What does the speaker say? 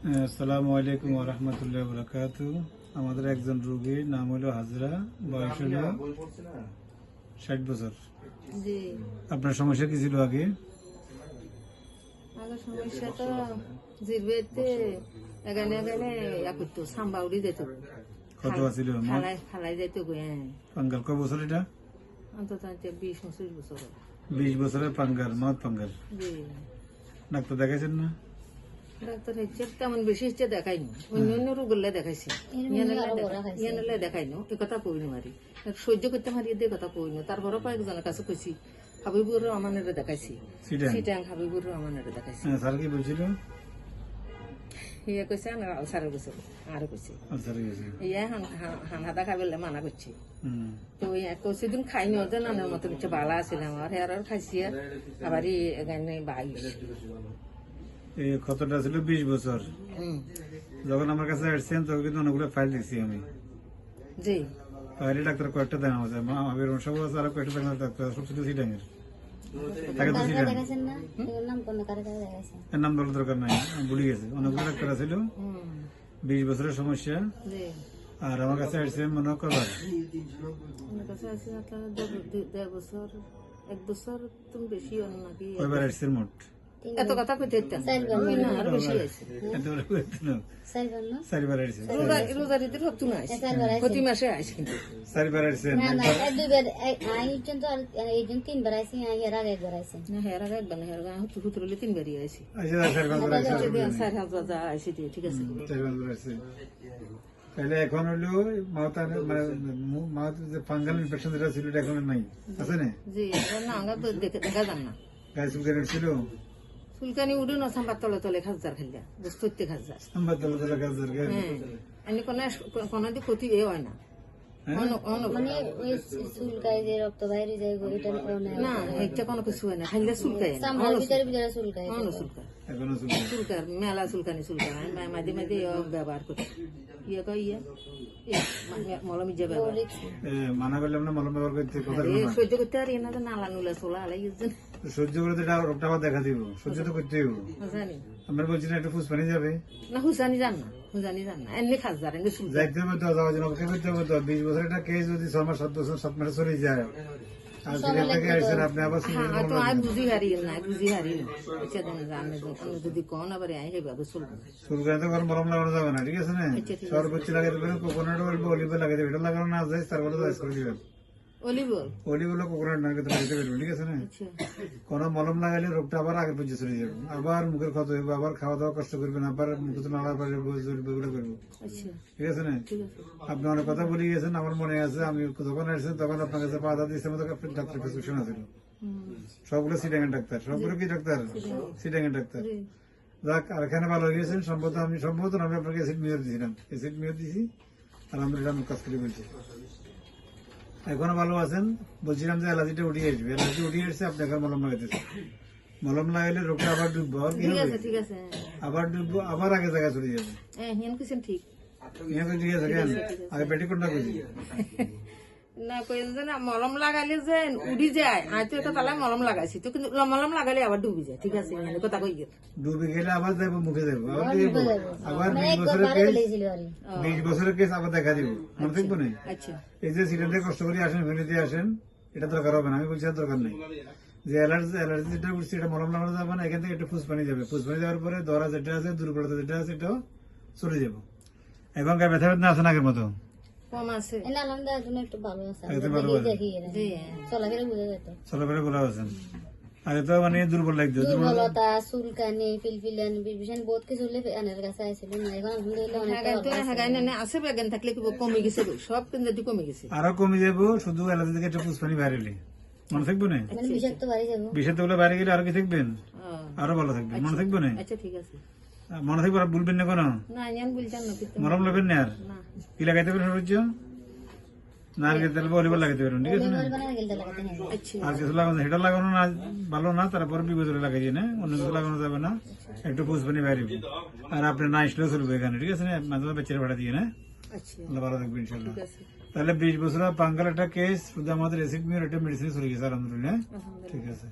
আসসালামু আলাইকুম রহমতুল্লাহ বরকাত আমাদের একজন রোগীর নাম হলো হাজরা বয়স হলো ষাট বছর। আপনার সমস্যা কি ছিল আগে? সমস্যা তো জিরবেতে এখানে এখানে করতো সাম্বা উড়ি যেত কত আছিল খালাই খালাই যেত হ্যাঁ। পাঙ্গাল বছর এটা? অন্তত বিশ পঁচিশ বছর। বিশ বছরের পাঙ্গাল মদ পাঙ্গাল। ডাক্তার দেখাইছেন না? ডাক্তার হচ্ছে তেমন বেশি হচ্ছে দেখাইনি অন্য অন্য রোগলে দেখাইছে। ইয়ানলে দেখাইনো এ কথা কইনি মারি। সহ্য করতে মারি কথা কইনো। তারপরে কয়েকজনের কাছে কইছি হাবিবুর রহমানের দেখাইছি। সিটাং। হাবিবুর রহমানের দেখাইছি। হ্যাঁ, স্যার কি বলছিল? ইয়ে কইছে আর কইছে। কইছে ইয়া হান হান হাদা খাবেলে মানা করছে। হুম। তো খাইনি ওদের নানের মতো কিছু বালা আছিল আমার। হেয়ার খাইছি আর। আবার এখানে বাইশ এই কতটা ছিল বিশ বছর। যখন আমার কাছে আসছেন তখন কিন্তু অনেকগুলো ফাইল দিচ্ছি আমি। জি। বাইরে ডাক্তার কয়েকটা দেন আছে আবির সব আছে আরও কয়েকটা দেন ডাক্তার। সব শুধু সিটাঙের তাকে তো সিটাং এর নাম বলার দরকার নাই। ভুলে গেছি। অনেকগুলো ডাক্তার আছিল। বিশ বছরের সমস্যা। আর আমার কাছে আসছে মনে করবার আমার কাছে আছে আপনার দেড়- দেড়- দেড় বছর এক বছর তুমি বেশি নাকি? কয়বার আসছে মোট? এত কথা কইতে ওই না। প্রতি মাসে আসে কিন্তু। তিনবার আইছি আই আগে একবার আইছি। না আগে একবার না আগে হুতু হুতুরলে তিনবারই আসে আসছে না, চারি পাঁচবার আসছে চার হাজার যা আসে দিয়ে ঠিক আছে। তাহলে এখন হলো মাথা মানে মাথা যে ফাঙ্গাল ইনফেকশন যেটা ছিল এটা এখন নাই। আছে না? জি এবার না আমরা তো দেখা যান না। গায়ে ছিল। চুলকানি উড়ে না সাম্বার তলে তলে খাজার খেলিয়া বস খাজার তলে তলে হ্যাঁ এনে কোনো কোনো দিয়ে ক্ষতি এ হয় না। অন- অন- মানে ওই চুলকায় যে রক্ত বাইরে যায় না এটা কোনো কিছু হয় না খাইলে চুলকায় ভিতরে ভিতরে চুলকায়। চুলকানি মেলা চুলকানি চুলকায় আমি মাঝে মাঝে ব্যবহার করি। ইয়ে ইয়ে মলম মানা করলাম না মলম ব্যবহার করতে কথা সহ্য করতে পারি না তো নালা নুলা চোলা আলাই সহ্য করে তো রোগটা আবার দেখা দিব সহ্য তো করতে হইব। আমরা বলছি না একটু ফুসপানি যাবে। না হুসানি না হুসানি জান না। এমনি যাইতে হবে তো তো বিশ বছর একটা কেস যদি ছ মাস সাত বছর সাত মাসে চলে যায়। আর সেখান থেকে আসছেন আপনি আবার শুনবেন হ্যাঁ তো আই বুঝি হারি না বুঝি হারি না আচ্ছা দেন জানে আমি যদি কোন আবার আই হেবাবে চলবে শুরু করে তো কোনো মলম লাগানো যাবে না ঠিক আছে না অলিভ লাগাই দেবে এটা লাগানো না যায় তারপরে তো করে দিবেন অলিভ অলিভ হলো কোকোনাট না কিন্তু লাগাইতে পারবেন ঠিক আছে না? আচ্ছা। কোনো মলম লাগাইলে রোগটা আবার আগের পর্যন্ত চলে যাবে। আবার মুখের ক্ষত হইব আবার খাওয়া দাওয়া কষ্ট করবেন আবার মুখে তো নাড়া পারে এগুলো করব। আচ্ছা। ঠিক আছে না? আপনি অনেক কথা বলে গেছেন আমার মনে আছে আমি যখন আসছেন তখন আপনার কাছে বাধা দিয়েছে মতো ডাক্তার প্রেসক্রিপশন আছে সবগুলো সিটাঙ্গের ডাক্তার সবগুলো কি ডাক্তার? সিটাঙ্গের। ডাক্তার। যাক আর এখানে ভালো হয়ে গেছেন সম্ভবত আমি সম্ভবত আমি আপনাকে এসিড মেয়র দিয়েছিলাম। এসিড মেয়র দিয়েছি আলহামদুলিল্লাহ আমি কাজ করে বলছি। এখনও ভালো আছেন? বলছিলাম যে অ্যালার্জিটা উঠিয়ে আসবে। অ্যালার্জি উঠিয়ে আসছে আপনি এখন মলম লাগাইতেছে মলম লাগাইলে রোগটা আবার ডুববো কি ঠিক আছে ঠিক আছে। আবার ডুববো আবার আগে জায়গায় চলে যাবে। হ্যাঁ ঠিক। ঠিক আছে কেন? আগে পেটিকোট না করছি না কইন যে না মলম লাগাইলে যে উড়ি যায়। আই তো এটা তালে মলম লাগাইছি। তো কিন্তু মলম লাগাইলে আবার ডুবি যায়। ঠিক আছে মানে কথা কই গেল ডুবে গেলে আবার যাব মুখে যাব আবার আবার বিশ বছরের কেস আর বিশ বছরের কেস আবার দেখা দিব। মনে থাকব না? আচ্ছা। এই যে সিলিন্ডারে কষ্ট করে আসেন ফ্যামিলিতে আসেন এটা দরকার হবে না। আমি বলছি আর দরকার নেই। যে অ্যালার্জি অ্যালার্জি যেটা উঠছে এটা মলম লাগানো যাবে না এখান থেকে একটু ফুসপানি যাবে। ফুসপানি যাওয়ার পরে দরা যেটা আছে দুর্বলতা যেটা আছে এটাও চলে যাব। গায়ে ব্যথা বেদনা আছে না আগের মতো। কম আছে। এনা আলহামদুলিল্লাহ এখন একটু ভালো আছে। একটু ভালো আছে। জি চলাফেরা বুঝা যেত চলাফেরা বলা আছেন আগে তো মানে দুর্বল লাগতো দুর্বলতা চুলকানি পিলপিলানি বিভীষণ বহুত কিছু হলে আনের কাছে আইছিল। না এখন আলহামদুলিল্লাহ অনেকটা হ্যাঁ তো হ্যাঁ না আছে বেগান থাকলে কি কমে গেছে সব কিন্তু কমে গেছে। আরও কমে যাব শুধু অ্যালার্জি থেকে একটা ফুসপানি বাইরেলি মনে থাকব না মানে বিষাক্ত বাড়ি যাব। বিষের তো বাইরে গেলে আরও কি থাকবেন? ও, আরও ভালো থাকবেন। মনে থাকব না আচ্ছা ঠিক আছে। মনে থাকব আর ভুলবেন না কোনো? মরম লাগবেন না। আর কি লাগাইতে পারেন সর্বোচ্চ নারকেল তেল বা অলিভ লাগাইতে পারেন ঠিক আছে না? হ্যাঁ আচ্ছা। আর কিছু লাগানো সেটা লাগানো না ভালো না তারপরে বিপদে লাগাই না অন্য কিছু লাগানো যাবে না। একটু পুষবানি বাইরে। আর আপনি না আসলেও চলবে এখানে ঠিক আছে না? মাঝে মাঝে বেচারে ভাড়া দিয়ে না আচ্ছা। আল্লাহ ভালো থাকবে ইনশাল্লাহ তাহলে বিশ বছর পাঙ্গাল একটা কেস শুধু আমাদের এসিড মিয়ার একটা মেডিসিন চলে গেছে আলহামদুলিল্লাহ আলহামদুলিল্লাহ। ঠিক আছে।